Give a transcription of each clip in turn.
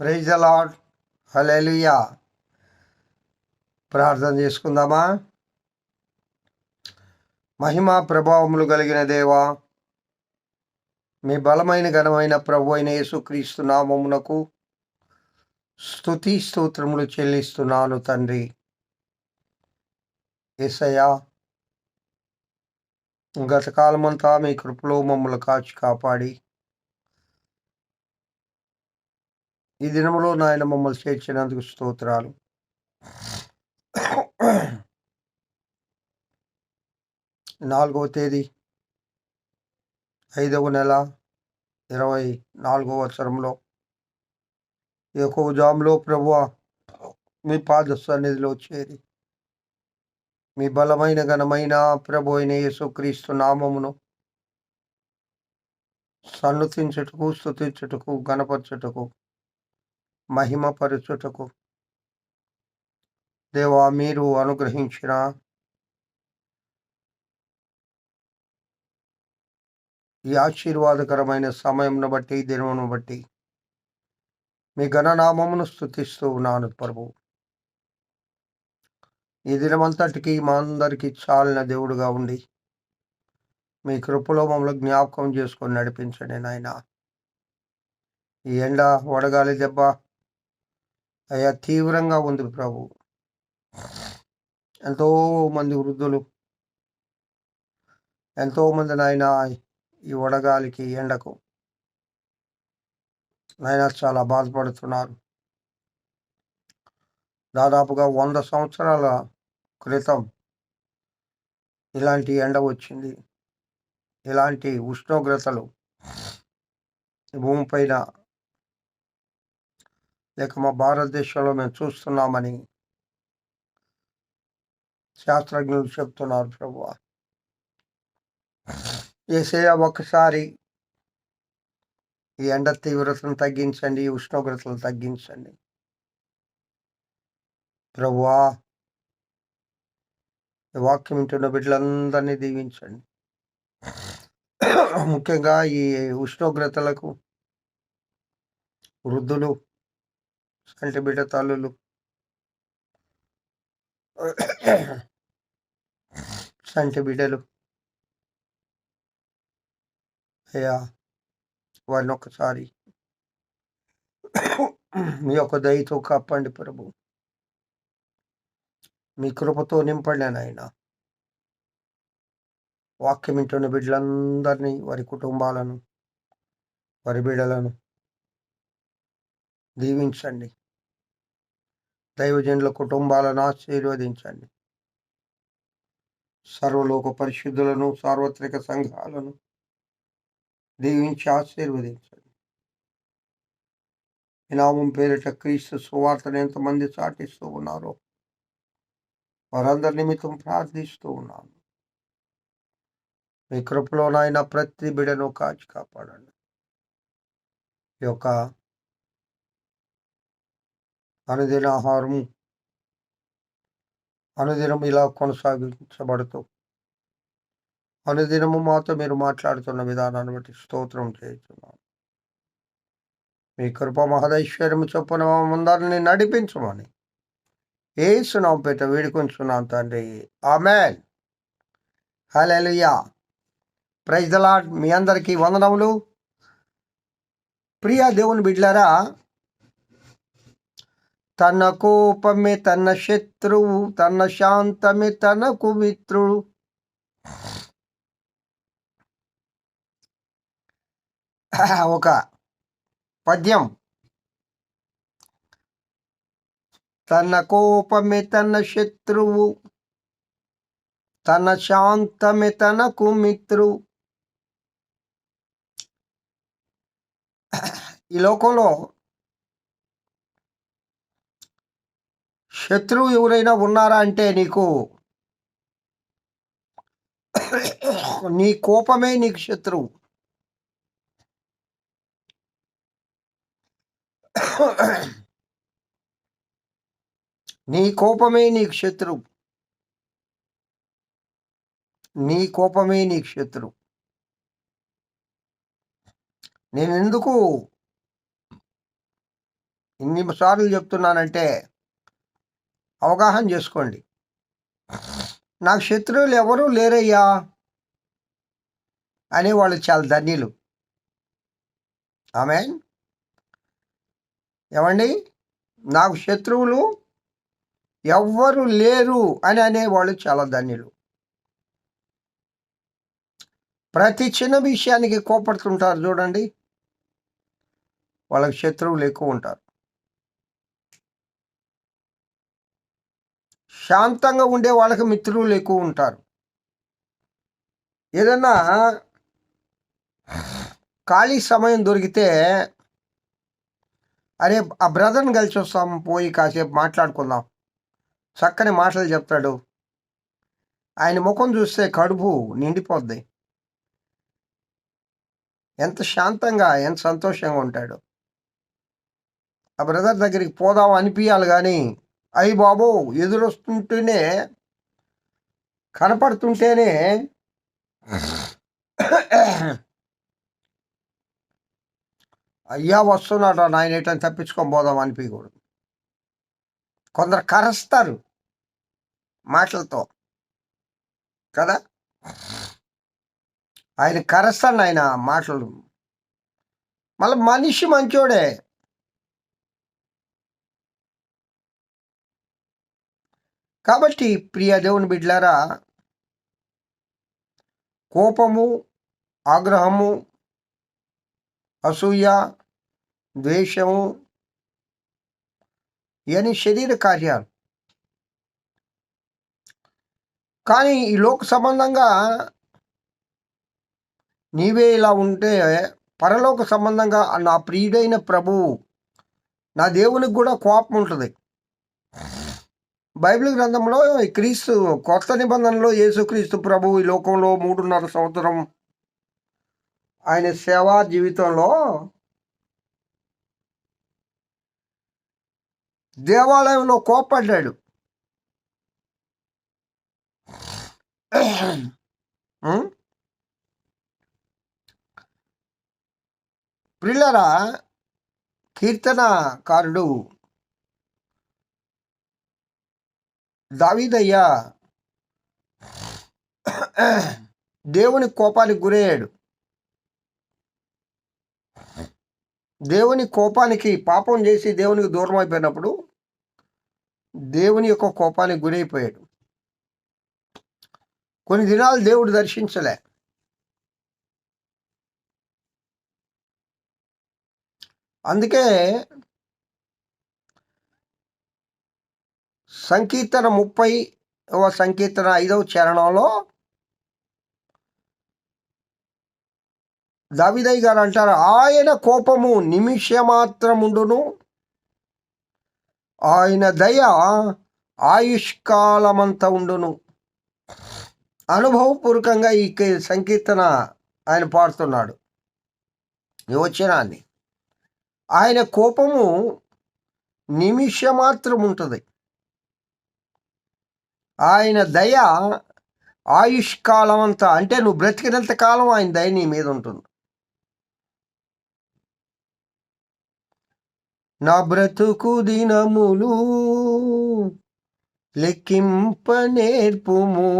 Praise అలాడ్ hallelujah ప్రార్థన చేసుకుందామా? మహిమ ప్రభావములు కలిగిన దేవా మీ బలమైన ఘనమైన ప్రభు అయిన యేసుక్రీస్తు నామమునకు స్థుతి స్తోత్రములు చెల్లిస్తున్నాను తండ్రి. ఏసయ్యా గతకాలమంతా మీ కృపలో మమ్మల్ని కాచి కాపాడి ఈ దినములో నాయన మమ్మల్ని చేర్చినందుకు స్తోత్రాలు. నాలుగవ తేదీ ఐదవ నెల ఇరవై నాలుగవ వత్సరంలో ఎక్కువ జాములో ప్రభువ మీ పాద సన్నిధిలో చేరి మీ బలమైన ఘనమైన ప్రభు అయిన యేసుక్రీస్తు నామమును సన్నుతించుటకు స్థుతించుటకు గణపరచుటకు మహిమపరచుటకు. దేవా మీరు అనుగ్రహించిన ఈ ఆశీర్వాదకరమైన సమయంను బట్టి దినమును బట్టి మీ ఘననామమును స్థుతిస్తూ ఉన్నాను ప్రభు. ఈ దినమంతటికి మా అందరికీ చాలిన దేవుడుగా ఉండి మీ కృపలో మమ్మల్ని జ్ఞాపకం చేసుకొని నడిపించండి నాయన. ఈ ఎండ వడగాలి దెబ్బ అయ్యా తీవ్రంగా ఉంది ప్రభు. ఎంతో మంది వృద్ధులు ఎంతో మంది నాయన ఈ వడగాలికి ఎండకు నాయన చాలా బాధపడుతున్నారు. దాదాపుగా వంద సంవత్సరాల క్రితం ఇలాంటి ఎండ వచ్చింది. ఇలాంటి ఉష్ణోగ్రతలు భూమిపైన లేక మా భారతదేశంలో మేము చూస్తున్నామని శాస్త్రజ్ఞులు చెప్తున్నారు ప్రభు ఏసయ ఒకసారి ఈ ఎండ తీవ్రతను తగ్గించండి ఈ ఉష్ణోగ్రతలు తగ్గించండి. ప్రభువా ఈ వాక్యం వింటున్న బిడ్డలందరినీ దీవించండి. ముఖ్యంగా ఈ ఉష్ణోగ్రతలకు వృద్ధులు అంటే బిడ్డ తల్లులు అంటే బిడ్డలు. అయ్యా వారిని ఒక్కసారి మీ యొక్క దయతో కప్పండి ప్రభు. మీ కృపతో నింపండి నాయన. వాక్యం వింటున్న బిడ్డలందరినీ వారి కుటుంబాలను వారి బిడ్డలను దీవించండి. దైవజనుల కుటుంబాలను ఆశీర్వదించండి. సర్వలోక పరిశుద్ధులను సార్వత్రిక సంఘాలను దీవించి ఆశీర్వదించండి. వినామం పేరిట క్రీస్తు సువార్తను ఎంతమంది చాటిస్తూ ఉన్నారో వారందరి నిమిత్తం ప్రార్థిస్తూ ఉన్నాను. మీ కృపలోనైనా ప్రతి బిడను కాచి కాపాడండి. ఈ యొక్క అనుదిన ఆహారము అనుదినం ఇలా కొనసాగించబడుతూ అనుదినము మాతో మీరు మాట్లాడుతున్న విధానాన్ని బట్టి స్తోత్రం చేస్తున్నాను మీ కృప మహదైశ్వర్యము చొప్పున ముందరిని నడిపించమని ఏసునాం పేట వేడుకొంచున్నాను తండ్రి. Amen. Hallelujah praise the Lord మీ అందరికీ వందనములు. ప్రియా దేవుని బిడ్లారా తన కోపమే తన శత్రువు తన శాంతమే తనకు మిత్రుడు. ఒక పద్యం. తన కోపమే తన శత్రువు తన శాంతమే తనకు మిత్రువు ఈ లోకంలో శత్రువు ఎవరైనా ఉన్నారా అంటే నీకు నీ కోపమే నీకు శత్రువు. నీ కోపమే నీకు శత్రువు. నీ కోపమే నీకు శత్రువు. నేను ఎందుకు ఇన్నిసార్లు చెప్తున్నానంటే అవగాహన చేసుకోండి. నాకు శత్రువులు ఎవరూ లేరయ్యా? అని వాళ్ళు చాలా ధన్యులు. ఆమె ఏమండి? నాకు శత్రువులు ఎవ్వరు లేరు అని అనేవాళ్ళు చాలా ధన్యులు. ప్రతి చిన్న విషయానికి కోపడుతుంటారు చూడండి. వాళ్ళకి శత్రువులు ఎక్కువ ఉంటారు. శాంతంగా ఉండే వాళ్ళకి మిత్రులు ఎక్కువ ఉంటారు. ఏదన్నా ఖాళీ సమయం దొరికితే అరే ఆ బ్రదర్ని కలిసి వస్తాం పోయి కాసేపు మాట్లాడుకుందాం. చక్కని మాటలు చెప్తాడు. ఆయన ముఖం చూస్తే కడుపు నిండిపోద్ది. ఎంత శాంతంగా ఎంత సంతోషంగా ఉంటాడు. ఆ బ్రదర్ దగ్గరికి పోదాం అనిపించాలి కానీ అయ్యి బాబు ఎదురొస్తుంటేనే కనపడుతుంటేనే అయ్యా వస్తున్నాడు నాయన ఎటని తప్పించుకొని పోదాం అనిపించకూడదు కొందరు కరుస్తారు మాటలతో కదా? ఆయన కరస్తాడు ఆయన మాటలు. మళ్ళీ మనిషి మంచోడే. కాబట్టి ప్రియ దేవుని బిడ్లారా కోపము ఆగ్రహము అసూయ ద్వేషము ఇవన్నీ శరీర కార్యాలు. కానీ ఈ లోక సంబంధంగా నీవే ఇలా ఉంటే పరలోక సంబంధంగా నా ప్రియుడైన ప్రభువు నా దేవునికి కూడా కోపం ఉంటుంది. బైబిల్ గ్రంథంలో క్రీస్తు కొత్త నిబంధనలో యేసుక్రీస్తు ప్రభు ఈ లోకంలో మూడున్నర సంవత్సరం ఆయన సేవా జీవితంలో దేవాలయంలో కోప్పడ్డాడు. ప్రిల్లరా కీర్తనకారుడు దావీదయ్య దేవుని కోపానికి గురయ్యాడు. దేవుని కోపానికి పాపం చేసి దేవునికి దూరం అయిపోయినప్పుడు దేవుని యొక్క కోపానికి గురైపోయాడు. కొన్ని దినాలు దేవుడు దర్శించలే. అందుకే సంకీర్తన ముప్పై సంకీర్తన ఐదవ చరణంలో దావిదయ్య గారు అంటారు ఆయన కోపము నిమిషమాత్రముండును. ఆయన దయ ఆయుష్కాలమంత ఉండును. అనుభవపూర్వకంగా ఈ సంకీర్తన ఆయన పాడుతున్నాడు. యోచనాన్ని ఆయన కోపము నిమిషమాత్రం ఉంటుంది ఆయన దయ ఆయుష్కాలం అంతా అంటే నువ్వు బ్రతికినంత కాలం ఆయన దయ నీ మీద ఉంటుంది. నా బ్రతుకు దినములు లెక్కింప నేర్పుము.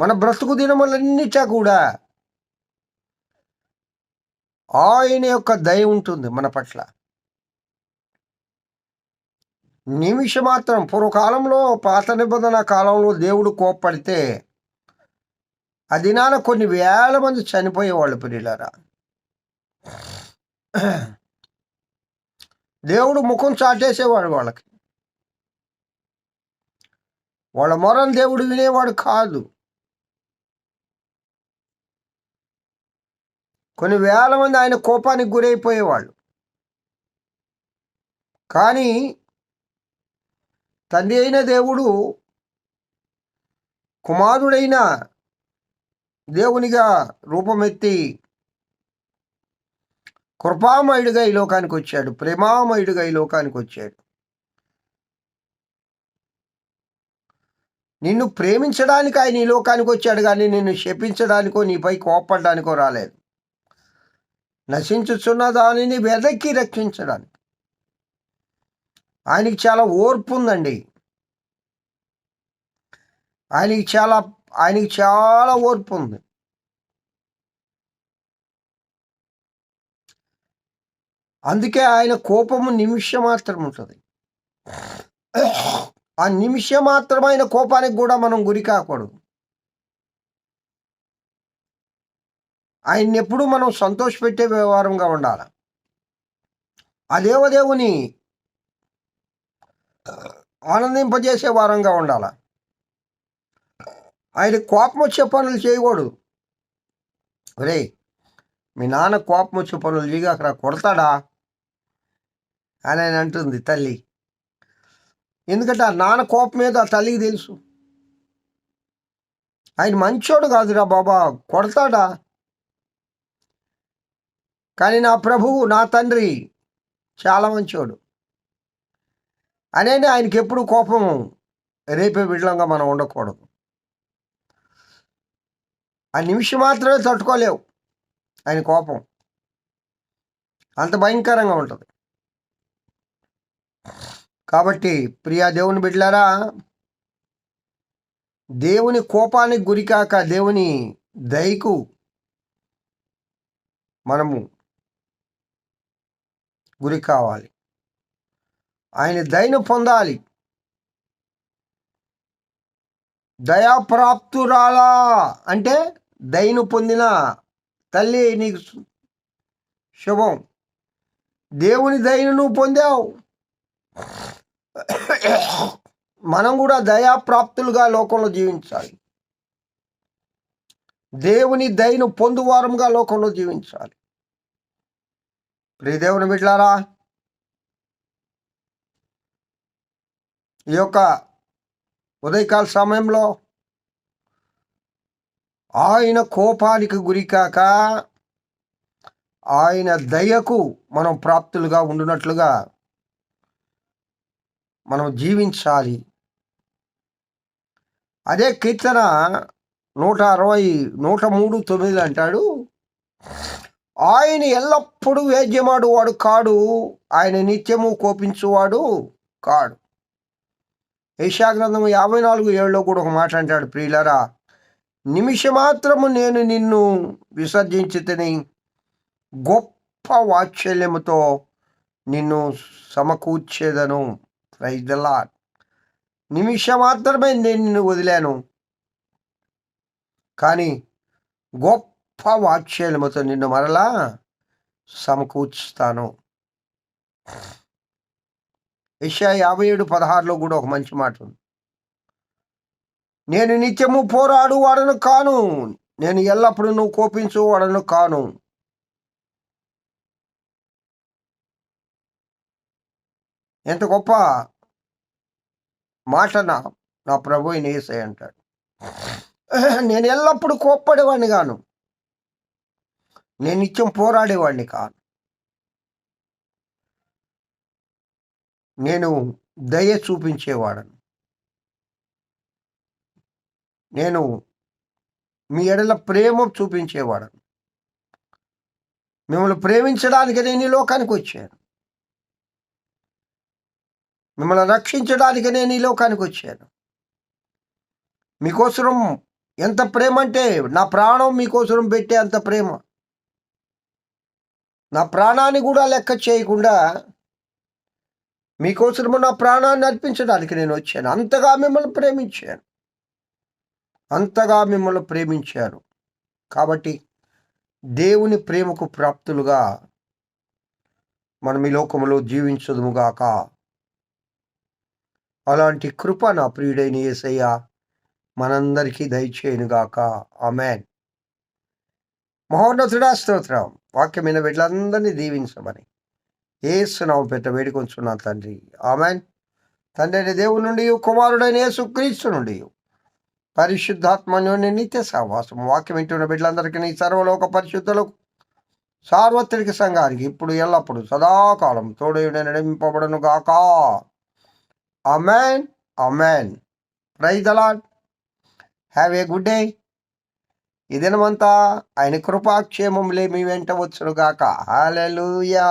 మన బ్రతుకు దినములన్నిటా కూడా ఆయన యొక్క దయ ఉంటుంది మన పట్ల. నిమిషం మాత్రం పూర్వకాలంలో పాత నిబంధన కాలంలో దేవుడు కోప్పడితే ఆ దినాన కొన్ని వేల మంది చనిపోయేవాళ్ళు పిల్లలారా. దేవుడు ముఖం చాటేసేవాడు వాళ్ళకి. వాళ్ళ మొరం దేవుడు వినేవాడు కాదు. కొన్ని వేల మంది ఆయన కోపానికి గురైపోయేవాళ్ళు. కానీ తండ్రి అయిన దేవుడు కుమారుడైన దేవునిగా రూపమెత్తి కృపామయుడిగా ఈ లోకానికి వచ్చాడు. ప్రేమామయుడిగా ఈ లోకానికి వచ్చాడు. నిన్ను ప్రేమించడానికి ఆయన ఈ లోకానికి వచ్చాడు కానీ నిన్ను శపించడానికో నీపై కోపడడానికో రాలేదు. నశించుచున్న దానిని వెదక్కి రక్షించడానికి. ఆయనకి చాలా ఓర్పు ఉందండి. ఆయనకి చాలా ఆయనకి చాలా ఓర్పు ఉంది. అందుకే ఆయన కోపము నిమిషం మాత్రం ఉంటుంది. ఆ నిమిషం మాత్రమైన కోపానికి కూడా మనం గురి కాకూడదు. ఆయన్ని ఎప్పుడు మనం సంతోషపెట్టే వ్యవహారంగా ఉండాలి. ఆ దేవదేవుని ఆనందింపజేసే వారంగా ఉండాల. ఆయన కోపం వచ్చే పనులు చేయకూడదు. రే మీ నాన్న కోపం వచ్చే పనులు చేయగా అక్కడ కొడతాడా? అని ఆయన అంటుంది తల్లి ఎందుకంటే ఆ నాన్న కోపం మీద ఆ తల్లికి తెలుసు. ఆయన మంచోడు కాదురా బాబా కొడతాడా? కానీ నా ప్రభువు నా తండ్రి చాలా మంచోడు. అనేది ఆయనకి ఎప్పుడు కోపం రేపే విడలంగా మనం ఉండకూడదు. ఆ నిమిషం మాత్రమే తట్టుకోలేవు ఆయన కోపం. అంత భయంకరంగా ఉంటుంది. కాబట్టి ప్రియా దేవుని బిడ్డలారా దేవుని కోపానికి గురికాక దేవుని దయకు మనము గురి కావాలి. ఆయన దయను పొందాలి. దయాప్రాప్తురాలా అంటే దయను పొందిన తల్లి నీకు శుభం. దేవుని దయను నువ్వు పొందావు. మనం కూడా దయాప్రాప్తులుగా లోకంలో జీవించాలి. దేవుని దయను పొందువారంగా లోకంలో జీవించాలి. ప్రియదేవుని బిడ్లారా ఈ యొక్క ఉదయకాల సమయంలో ఆయన కోపానికి గురికాక ఆయన దయకు మనం ప్రాప్తులుగా ఉండునట్లుగా మనం జీవించాలి. అదే కీర్తన నూట అరవై నూట మూడు తొమ్మిది అంటాడు ఆయన ఎల్లప్పుడూ వేద్యమాడు వాడు కాడు. ఆయన నిత్యము కోపించువాడు కాడు. గ్రంథము యాభై నాలుగు ఏళ్ళలో కూడా ఒక మాట అంటాడు. ప్రియులరా నిమిషమాత్రము నేను నిన్ను విసర్జించితిని గొప్ప వాత్సల్యముతో నిన్ను సమకూర్చేదను. రైదలా నిమిషమాత్రమే నేను నిన్ను వదిలాను. కానీ గొప్ప గొప్ప వాత్సల్యముతో నిన్ను మరలా సమకూర్చుతాను యెషయా యాభై ఏడు పదహారులో కూడా ఒక మంచి మాట ఉంది. నేను నిత్యము పోరాడు వాడను కాను. నేను ఎల్లప్పుడూ నువ్వు కోపించు వాడను కాను. ఎంత గొప్ప మాట నా నా ప్రభు నేసే అంటాడు. నేను ఎల్లప్పుడూ కోప్పడేవాడిని కాను. నేను నిత్యం పోరాడేవాడిని కాను నేను దయ చూపించేవాడను. నేను మీ ఎడల ప్రేమ చూపించేవాడను. మిమ్మల్ని ప్రేమించడానికి నేను ఈ లోకానికి వచ్చాను. మిమ్మల్ని రక్షించడానికి నేను ఈ లోకానికి వచ్చాను. మీకోసం ఎంత ప్రేమ అంటే నా ప్రాణం మీకోసం పెట్టే అంత ప్రేమ. నా ప్రాణాన్ని కూడా లెక్క చేయకుండా మీకోసము నా ప్రాణాన్ని అర్పించడానికి నేను వచ్చాను. అంతగా మిమ్మల్ని ప్రేమించాను. అంతగా మిమ్మల్ని ప్రేమించాను. కాబట్టి దేవుని ప్రేమకు ప్రాప్తులుగా మనం ఈ లోకంలో జీవించదుముగాక అలాంటి కృప నా ప్రియుడైన యేసయ్య మనందరికీ దయచేయనుగాక. ఆమెన్. మహోన్నతుడా స్తోత్రం. వాక్యమైన బిడ్డలందరినీ దీవించమని. ఏసునామం పెట్ట వేడుకొంచున్నా తండ్రి. ఆమెన్. తండ్రి దేవుని నుండి కుమారుడైన యేసు క్రీస్తు నుండి పరిశుద్ధాత్మని నిత్య సహవాసం. వాక్యం వింటున్న బిడ్డలందరికీ నీ సర్వలోక పరిశుద్ధులకు సార్వత్రిక సంఘానికి ఇప్పుడు ఎల్లప్పుడు సదాకాలం తోడు నడిపింపబడను గాక. Amen amen praise the Lord have a good day. ఈ దినమంతా ఆయన కృపాక్షేమములే మీ వెంట వచ్చునుగాక. హాలెలూయా